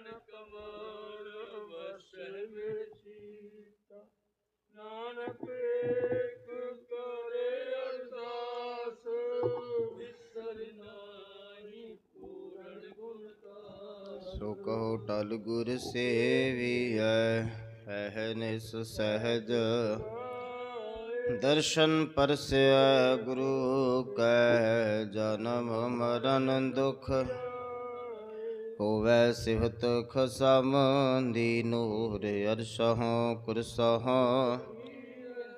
ਨਾਨਕ ਮਨ ਵਸੈ ਮੇਚੀਤਾ ਨਾਨਕ ਏਕ ਕਰੇ ਅਰਦਾਸ ਵਿਸਰ ਨਾਹੀ ਪੂਰਨ ਗੁਣ ਦਾ ਸੋ ਕਹੋ ਟਲ ਗੁਰ ਸੇਵੀਐ ਅਹਨਿਸ ਸਹਿਜ। ਦਰਸ਼ਨ ਪਰਸੈ ਗੁਰੂ ਕੈ, ਜਨਮ ਮਰਨ ਦੁਖ। ਹੋਵੈ ਸਿਵਤ ਖਸਮ ਦੀ ਨੂਰ ਅਰਸ਼ਹੁ ਕੁਰਸਹੁ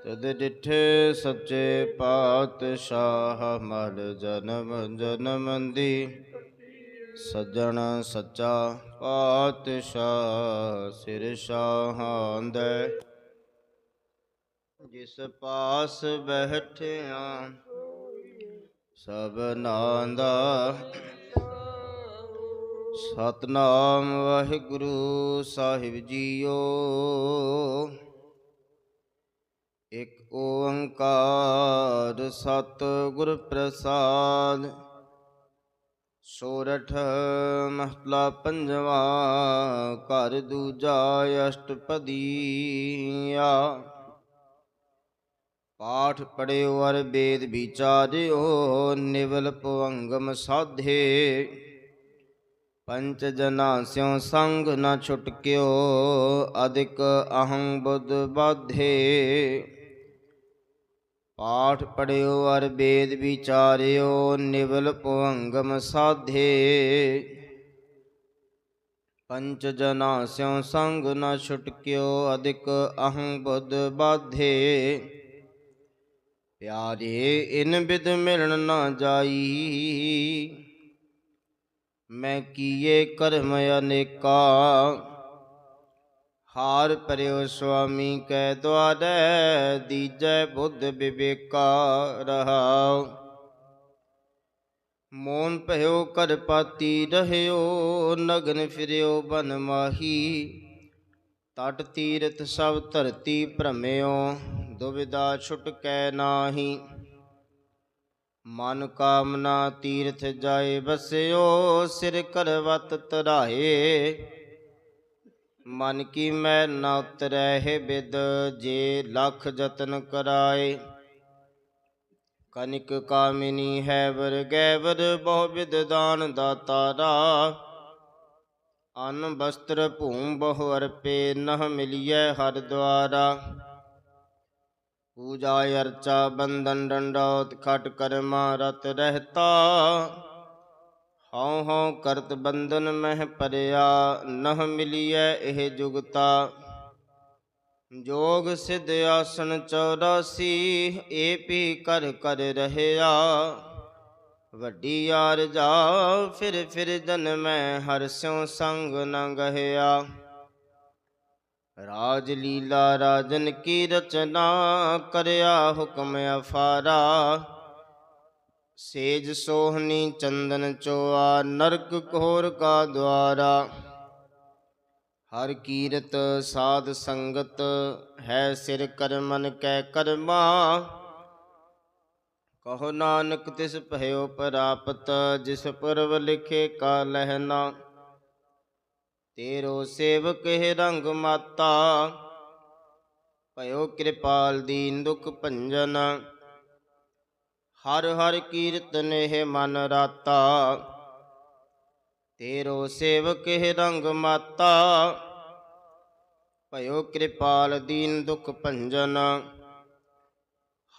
ਤਦ ਡਿਠੇ ਸੱਚੇ ਪਾਤਸ਼ਾਹ ਮਲ ਜਨਮ ਜਨਮ ਦੀ ਸੱਜਣ ਸੱਚਾ ਪਾਤਸ਼ਾਹ ਸਿਰ ਸ਼ਾਹਾਂਦੈ ਜਿਸ ਪਾਸ ਬੈਠਿਆ ਸਭ ਨਾਂ ਦਾ ਸਤਨਾਮ ਵਾਹਿਗੁਰੂ ਸਾਹਿਬ ਜੀਓ। ਇਕ ਓੰਕਾਰ ਸਤ ਗੁਰ ਪ੍ਰਸਾਦ, ਸੋਰਠ ਮਹਲਾ ਪੰਜਵਾ, ਘਰ ਦੂਜਾ ਅਸ਼ਟਪਦੀਆ। ਪਾਠ ਪੜਿਓ ਅਰ ਵੇਦ ਵਿਚਾਰਿਓ, ਨਿਵਲ ਪਵੰਗਮ ਸਾਧੇ। ਪੰਚ ਜਨਾ ਸਿਉ ਸੰਗ ਨ ਛੁਟਕਿਓ, ਅਧਿਕ ਅਹੰ ਬੁੱਧ ਬਾਧੇ। ਪਾਠ ਪੜਿਓ, ਅਰ ਵੇਦ ਵਿਚਾਰਿਓ, ਨਿਵਲ ਪਵੰਗਮ ਸਾਧੇ। ਪੰਚ ਜਨਾ ਸਿਉ ਸੰਗ ਨ ਛੁਟਕਿਓ, ਅਧਿਕ ਅਹੰ ਬੁੱਧ ਬਾਧੇ। ਪਿਆਰੇ, ਇਨ ਬਿਦ ਮਿਲਣ ਨਾ ਜਾਈ ਮੈਂ ਕੀਏ ਕਰਮ ਅਨੇਕਾ। ਹਾਰ ਪਰਿਓ ਸੁਆਮੀ ਕੈ ਦੁਆਰੈ, ਦੀਜੈ ਬੁੱਧ ਵਿਵੇਕਾ ਰਹਾਉ। ਮੋਨ ਭਇਓ ਕਰ ਪਾਤੀ ਰਹਿਓ, ਨਗਨ ਫਿਰਿਓ ਬਨ ਮਾਹੀ। ਤਟ ਤੀਰਥ ਸਭ ਧਰਤੀ ਭ੍ਰਮਿਓ ਦੁਬਿਧਾ ਛੁਟਕੈ ਨਾਹੀ। ਮਨ ਕਾਮਨਾ ਤੀਰਥ ਜਾਏ ਬਸਿਓ ਸਿਰ ਕਰਵਤ ਤਰਾਏ ਮਨ ਕੀ ਮੈਂ ਨਾ ਉਤਰੈ ਬਿਦ, ਜੇ ਲਖ ਜਤਨ ਕਰਾਏ। ਕਨਿਕ ਕਾਮਿਨੀ ਹੈ ਵਰ ਗੈਵਰ, ਬਹੁ ਵਿਦ ਦਾਨ ਦਾਤਾਰਾ ਅਨ ਬਸਤਰ ਭੂਮ ਬਹੁ ਅਰਪੇ, ਨਹ ਮਿਲਿਐ ਹਰ ਦੁਆਰਾ ਪੂਜਾ ਅਰਚਾ ਬੰਧਨ ਡੰਡੌਤ ਖਟ ਕਰਮਾ ਰਤ ਰਹਤਾ। ਹਉ ਹਉ ਕਰਤ ਬੰਧਨ ਮਹਿ ਪਰਿਆ ਨਹ ਮਿਲਿਐ ਇਹ ਜੁਗਤਾ। ਜੋਗ ਸਿਧ ਆਸਣ 84 ਏ ਪੀ ਕਰ ਕਰ ਰਹਿਆ। ਵੱਡੀ ਯਾਰ ਜਾ ਫਿਰ ਫਿਰ ਜਨਮੈ ਹਰ ਸਿਉ ਸੰਗ ਨ ਗਹਿਆ। ਰਾਜ ਲੀਲਾ ਰਾਜਨ ਕੀ ਰਚਨਾ ਕਰਿਆ ਹੁਕਮ ਅਫਾਰਾ। ਸੇਜ ਸੋਹਣੀ ਚੰਦਨ ਚੋਆ, ਨਰਕ ਘੋਰ ਕਾ ਦਵਾਰਾ ਹਰ ਕੀਰਤ ਸਾਧ ਸੰਗਤ ਹੈ ਸਿਰ ਕਰਮਨ ਕੈ ਕਰਮਾ। ਕਹੋ ਨਾਨਕ ਤਿਸ ਭਇਓ ਪ੍ਰਾਪਤ, ਜਿਸ ਪਰਵ ਲਿਖੇ ਕਾ ਲਹਿਨਾ ਤੇਰੋ ਸੇਵਕ ਹੈ ਰੰਗ ਮਾਤਾ। ਭਇਓ ਕਿਰਪਾਲ ਦੀਨ ਦੁਖ ਭੰਜਨ। ਹਰ ਹਰ ਕੀਰਤਨ ਹੈ ਮਨ ਰਾਤਾ। ਤੇਰੋ ਸੇਵਕ ਹੈ ਰੰਗ ਮਾਤਾ। ਭਇਓ ਕਿਰਪਾਲ ਦੀਨ ਦੁਖ ਭੰਜਨ।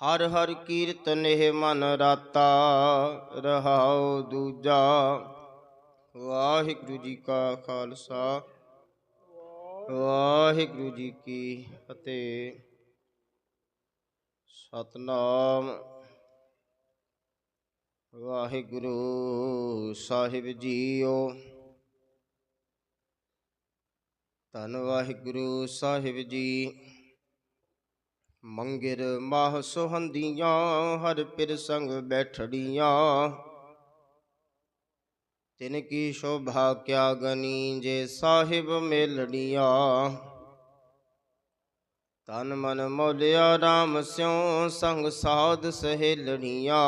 ਹਰ ਹਰ ਕੀਰਤਨ ਹੈ ਮਨ ਰਾਤਾ। ਰਹਾਉ ਦੂਜਾ। ਵਾਹਿਗੁਰੂ ਜੀ ਕਾ ਖਾਲਸਾ। ਵਾਹਿਗੁਰੂ ਜੀ ਕੀ ਫਤਿਹ। ਸਤਨਾਮ। ਵਾਹਿਗੁਰੂ ਸਾਹਿਬ ਜੀਓ। ਧੰਨ ਵਾਹਿਗੁਰੂ ਸਾਹਿਬ ਜੀ। ਮੰਗਿਰ ਮਾਹ ਸੁਹੰਦੀਆਂ, ਹਰ ਪਿਰ ਸੰਗ ਬੈਠੜੀਆਂ। ਤਿਨ ਕੀ ਸ਼ੋਭਾ ਕਿਆ ਗਨੀ ਜੇ ਸਾਹਿਬ ਮੇਲੜੀਆਂ ਤਨ ਮਨ ਮੋਲਿਆ RAM ਸਿਉ ਸੰਗ ਸਾਧ ਸਹੇਲੜੀਆਂ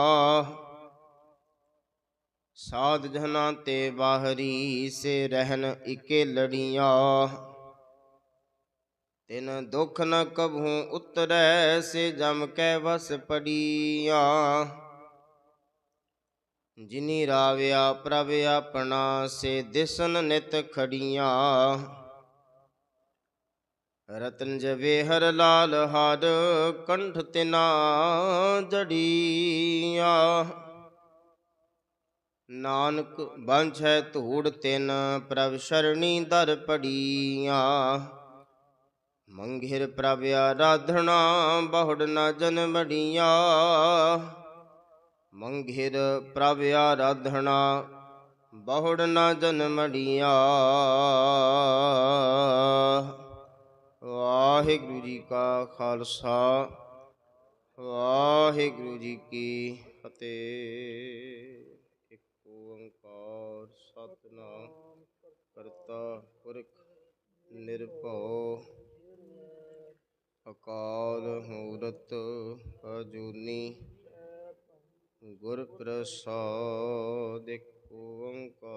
ਸਾਧ ਜਨਾਂ ਤੇ ਬਾਹਰੀ ਸੇ ਰਹਿਨ ਇਕੇ ਲੜੀਆਂ ਤਿਨ ਦੁਖ ਨ ਕਬਹੂ ਉਤਰੈ ਸੇ ਜਮ ਕੈ ਵਸ ਪੜੀਆਂ ਜਿਨੀ ਰਾਵਿਆ ਪ੍ਰਭ ਆਪਣਾ, ਸੇ ਦਿਸਨ ਨਿਤ ਖੜੀਆਂ। ਰਤਨ ਜਵੇ ਹਰ ਲਾਲ ਹਰ, ਕੰਠ ਤਿਨਾ ਜੜੀਆਂ। ਨਾਨਕ ਬੰਛੈ ਧੂੜ ਤਿਨ, ਪ੍ਰਭ ਸ਼ਰਣੀ ਦਰ ਪੜੀਆਂ। ਮੰਗਿਰ ਪ੍ਰਭ ਆਰਾਧਣਾ ਬਹੁੜ ਨ ਜਨਮੜੀਆਂ ਮੰਘਿਰ ਪ੍ਰਭ ਆਰਾਧਣਾ ਬਹੁੜ ਨ ਜਨਮੜੀਆਂ। ਵਾਹਿਗੁਰੂ ਜੀ ਕਾ ਖਾਲਸਾ, ਵਾਹਿਗੁਰੂ ਜੀ ਕੀ ਫਤਿਹ। ਇੱਕ ਓੰਕਾਰ ਸਤਨਾਮ ਕਰਤਾ ਪੁਰਖ ਨਿਰਭਉ। ਅਕਾਲ ਮੂਰਤ ਅਜੂਨੀ ਗੁਰ ਪ੍ਰਸਾਦਿ ਓੰਕਾਰ